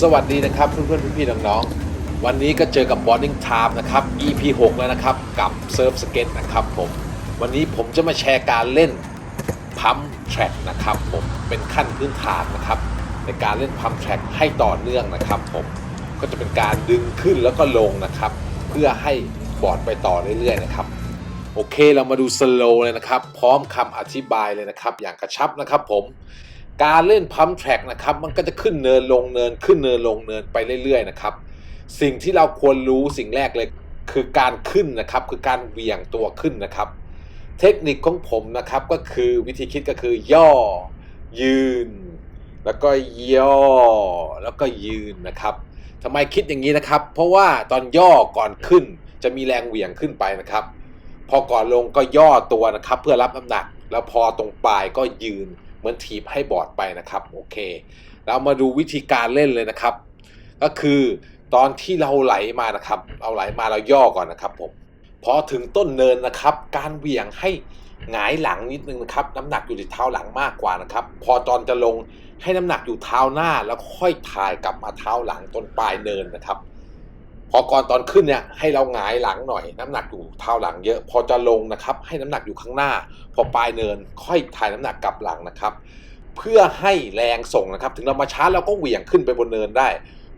สวัสดีนะครับเพื่อนๆพี่ๆน้องๆวันนี้ก็เจอกับ Boarding Time นะครับ EP 6 แล้วนะครับ กับ Surf Skate นะครับผมวันนี้ผมจะมาแชร์การเล่นพัม track นะครับผมเป็นขั้นพื้นฐานนะครับ ในการเล่นพัม track ให้ต่อเนื่องนะครับผมก็จะเป็นการดึงขึ้นแล้วก็ลงนะครับ เพื่อให้บอร์ดไปต่อเรื่อยๆนะครับโอเคเรามาดูสโลเลยนะครับ พร้อมคำอธิบายเลยนะครับ อย่างกระชับนะครับผม การเล่นพัมแทร็กนะครับ มันก็จะขึ้นเนินลงเนินขึ้นเนินลงเนินไปเรื่อยๆนะครับ สิ่งที่เราควรรู้สิ่งแรกเลยคือการขึ้นนะครับ คือการเหวี่ยงตัวขึ้นนะครับ เทคนิคของผมนะครับก็คือวิธีคิดก็คือย่อ ยืน แล้วก็ย่อ แล้วก็ยืนนะครับทำไมคิดอย่างนี้นะครับ เพราะว่าตอนย่อก่อนขึ้นจะมีแรงเหวี่ยงขึ้นไปนะครับ พอก่อนลงก็ย่อตัวนะครับ เพื่อรับน้ำหนัก แล้วพอตรงปลายก็ยืน มือนถีบให้บอร์ดไปนะครับโอเค เรามาดูวิธีการเล่นเลยนะครับ ก็คือตอนที่เราไหลมานะครับ เอาไหลมาเราย่อก่อนนะครับผมพอถึงต้นเนินนะครับ การเหวี่ยงให้หงายหลังนิดนึงนะครับน้ำหนักอยู่ที่เท้าหลังมากกว่านะครับ พอตอนจะลงให้น้ำหนักอยู่เท้าหน้าแล้วค่อยถ่ายกลับมาเท้าหลังต้นปลายเนินนะครับ พอก่อนตอนขึ้นเนี่ยให้เราหงายหลังหน่อย น้ำหนักอยู่เท้าหลังเยอะพอจะลงนะครับ ให้น้ำหนักอยู่ข้างหน้า พอปลายเนินค่อยถ่ายน้ำหนักกลับหลังนะครับ เพื่อให้แรงส่งนะครับ ถึงเรามาช้าเราก็เหวี่ยงขึ้นไปบนเนินได้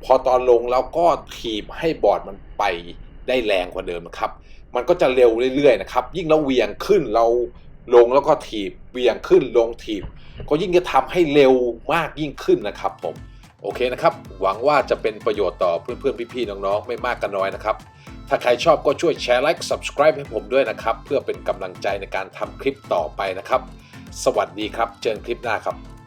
พอตอนลงเราก็ถีบให้บอร์ดมันไปได้แรงกว่าเดิมนะครับ มันก็จะเร็วเรื่อยๆนะครับ ยิ่งเราเหวี่ยงขึ้นเราลงแล้วก็ถีบเหวี่ยงขึ้นลงถีบ ก็ยิ่งจะทำให้เร็วมากยิ่งขึ้นนะครับผม โอเคนะครับ หวังว่าจะเป็นประโยชน์ต่อเพื่อนๆ พี่ๆ น้องๆ ไม่มากก็น้อยนะครับ ถ้าใครชอบก็ช่วยแชร์ไลค์ subscribe ให้ผมด้วยนะครับ เพื่อเป็นกำลังใจในการทำคลิปต่อไปนะครับ สวัสดีครับ เจอกันคลิปหน้าครับ